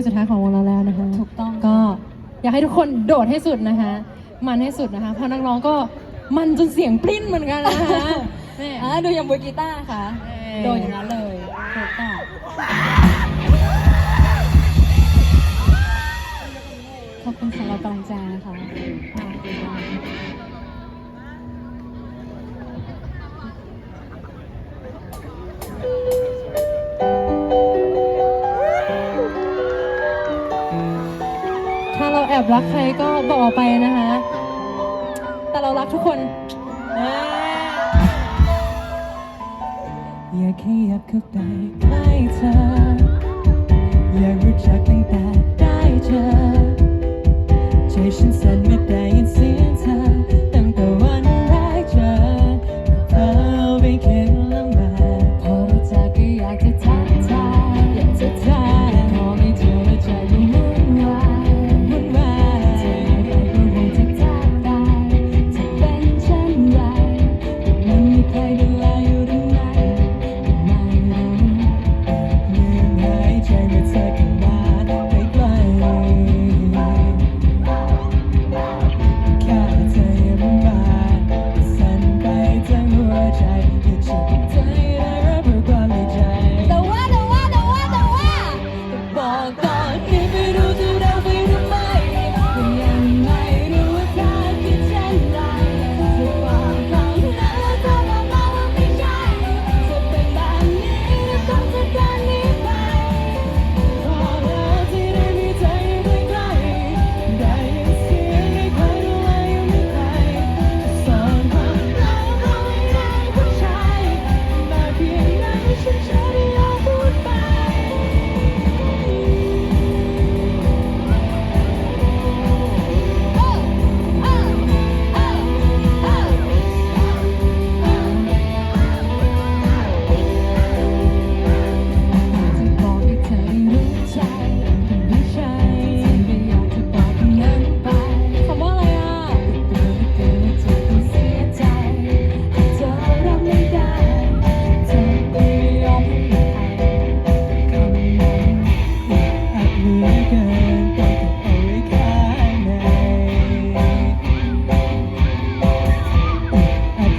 ลงสุดท้ายของวงเราแล้วนะคะถูกต้องก็อยากให้ทุกคนโดดให้สุดนะคะ มันให้สุดนะคะ เพราะนักร้องก็มันจนเสียงปริ้นเหมือนกันนะคะแม่อ่าดูอย่างบุยกีตาร์ค่ะเอ่อโดนอย่างนั้นเลยถูกต้องขอบคุณสำหรับกำลังใจนะคะ อบรักใครก็บอกออกไปนะคะ แต่เรารักทุกคนอย่ากขยับเข้าไปใกล้เธออยากรู้จัก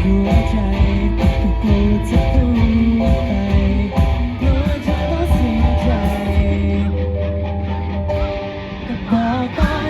หัวใจก็กจะต้ไปกลัวจะต้องเสียใจก็บอก